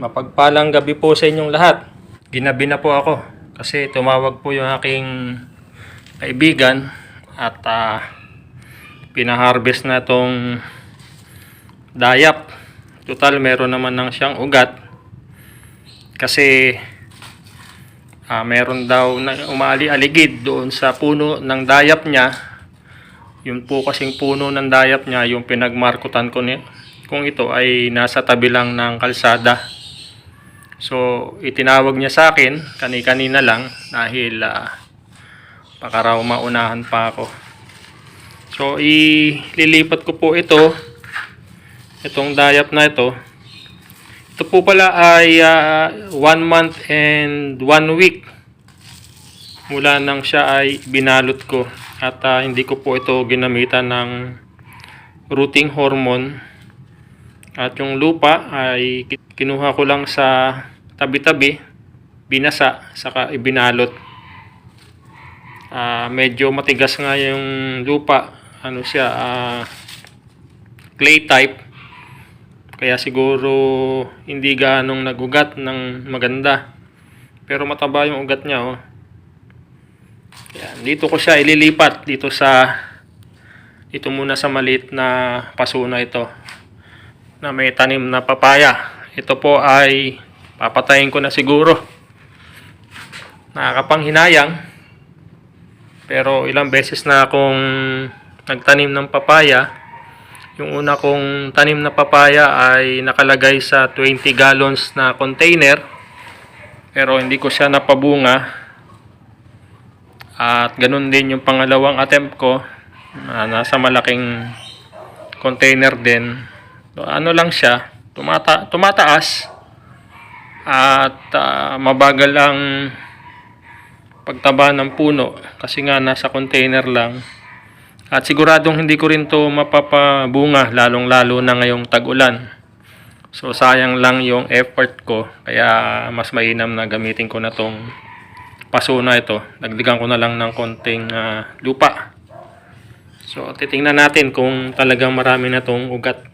Mapagpalang gabi po sa inyong lahat. Ginabi na po ako kasi tumawag po yung aking kaibigan at ah, pinaharvest na tong dayap. Total meron naman nang siyang ugat kasi ah, meron daw na umaali-aligid doon sa puno ng dayap niya. Yun po kasing puno ng dayap niya yung pinagmarkutan ko ni kung ito ay nasa tabi lang ng kalsada. So, itinawag niya sa akin, kani-kanina lang, dahil uh, baka maunahan pa ako. So, ililipat ko po ito, itong dayap na ito. Ito po pala ay uh, one month and one week mula nang siya ay binalot ko. At uh, hindi ko po ito ginamitan ng rooting hormone. At yung lupa ay kinuha ko lang sa tabi-tabi, binasa, saka ibinalot. Ah, medyo matigas nga yung lupa. Ano siya, ah, clay type. Kaya siguro hindi ganong nagugat ng maganda. Pero mataba yung ugat niya, oh. Yan, dito ko siya ililipat dito sa dito muna sa maliit na paso na ito na may tanim na papaya. Ito po ay papatayin ko na siguro. Nakakapanghinayang. Pero ilang beses na akong nagtanim ng papaya. Yung una kong tanim na papaya ay nakalagay sa 20 gallons na container. Pero hindi ko siya napabunga. At ganun din yung pangalawang attempt ko. na nasa malaking container din. So, ano lang siya, tumata tumataas at ah, mabagal ang pagtaba ng puno kasi nga nasa container lang. At siguradong hindi ko rin to mapapabunga lalong lalo na ngayong tag-ulan. So sayang lang yung effort ko kaya mas mainam na gamitin ko na tong paso na ito. Dagdagan ko na lang ng konting ah, lupa. So titingnan natin kung talagang marami na tong ugat.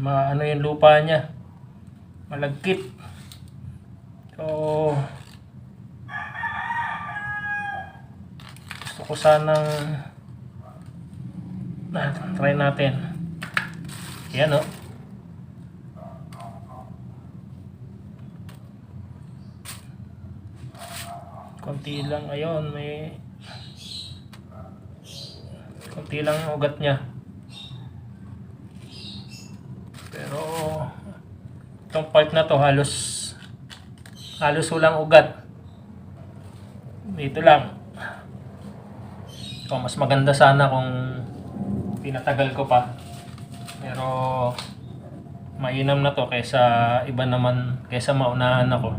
Maano yung lupa niya. Malagkit. So, gusto ko sanang na, try natin. Yan o. Konti lang, ayun, may konti lang ang ugat niya. Pero itong part na to halos halos walang ugat. Dito lang. So, mas maganda sana kung pinatagal ko pa. Pero mainam na to kaysa iba naman kaysa maunahan ako.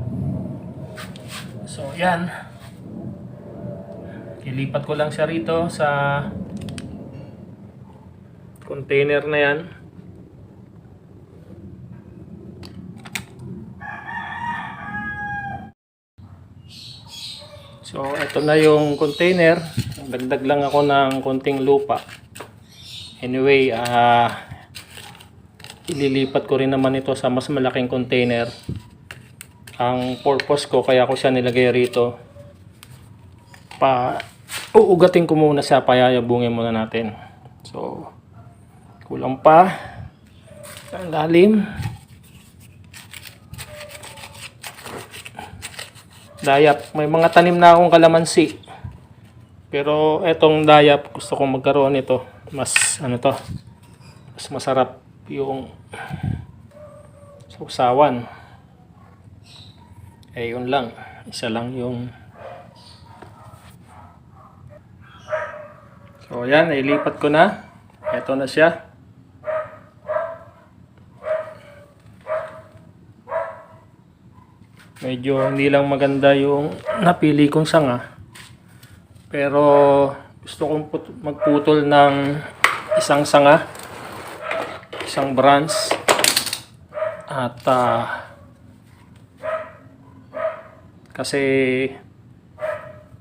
So, yan. Ilipat ko lang siya rito sa container na yan. So, ito na yung container. Dagdag lang ako ng konting lupa. Anyway, ah ililipat ko rin naman ito sa mas malaking container. Ang purpose ko, kaya ko siya nilagay rito. Pa, uugatin ko muna siya, payayabungin muna natin. So, kulang pa. Ang lalim. Dayap. May mga tanim na akong kalamansi. Pero etong dayap, gusto kong magkaroon nito. Mas ano to? Mas masarap yung sausawan. Eh yun lang. Isa lang yung So yan, nailipat ko na. Ito na siya. Medyo hindi lang maganda yung napili kong sanga. Pero gusto kong put- magputol ng isang sanga, isang branch, at ah, kasi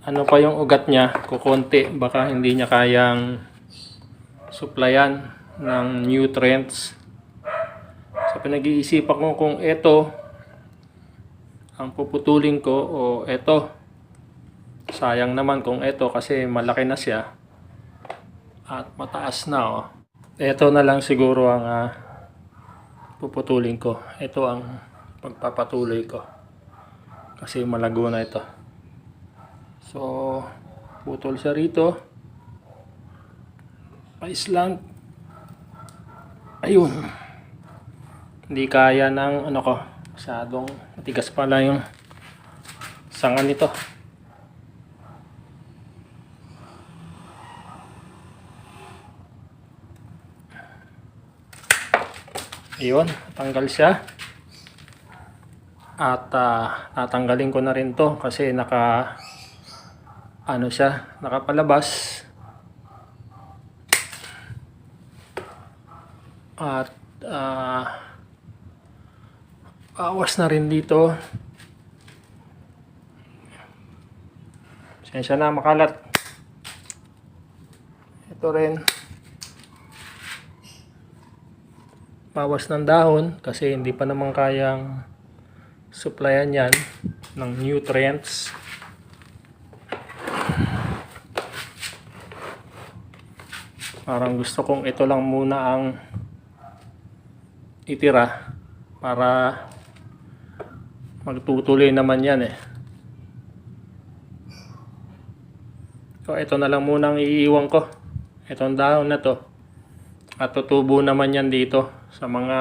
ano pa yung ugat niya, kukonti, baka hindi niya kayang supplyan ng nutrients. So pinag-iisipan ko kung ito ang puputulin ko o ito. Sayang naman kung ito kasi malaki na siya at mataas na oh. Ito na lang siguro ang ah, puputulin ko. Ito ang pagpapatuloy ko. Kasi malago na ito. So, putol siya rito. Mais lang. Ayun. Hindi kaya ng ano ko. Masyadong matigas pala yung sanga nito. Ayun, tanggal siya. At ah, tatanggalin ko na rin to kasi naka ano siya, nakapalabas. At ah awas na rin dito. Sensya na makalat. Ito rin. Bawas ng dahon kasi hindi pa naman kayang supplyan yan ng nutrients. Parang gusto kong ito lang muna ang itira para magtutuloy naman yan eh. So ito na lang muna ang iiwan ko. Itong dahon na to. At tutubo naman yan dito sa mga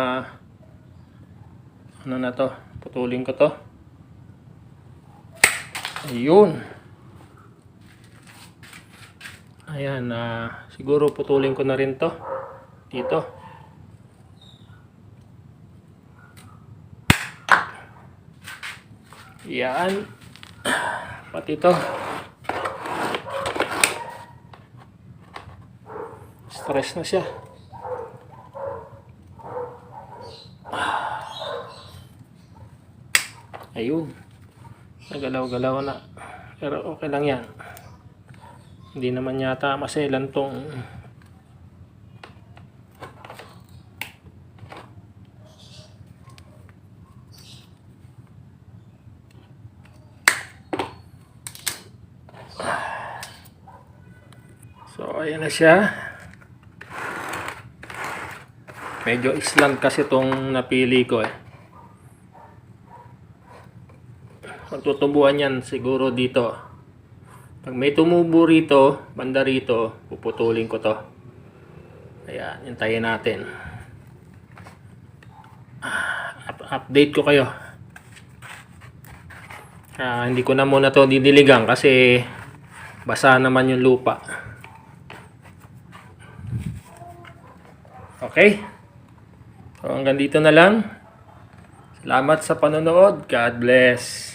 ano na to. Putulin ko to. Ayun. Ayan, ah, siguro putulin ko na rin to. Dito. Yan. Pati to. Stress na siya. Ayun. Nagalaw-galaw na. Pero okay lang yan. Hindi naman yata maselan tong So, ayan na siya. Medyo island kasi tong napili ko eh. Magtutubuan yan siguro dito. Pag may tumubo rito, banda rito, puputulin ko to. Ayan, hintayin natin. Ah, up- update ko kayo. Ah, hindi ko na muna to didiligan kasi basa naman yung lupa. Okay? So hanggang dito na lang. Salamat sa panonood. God bless.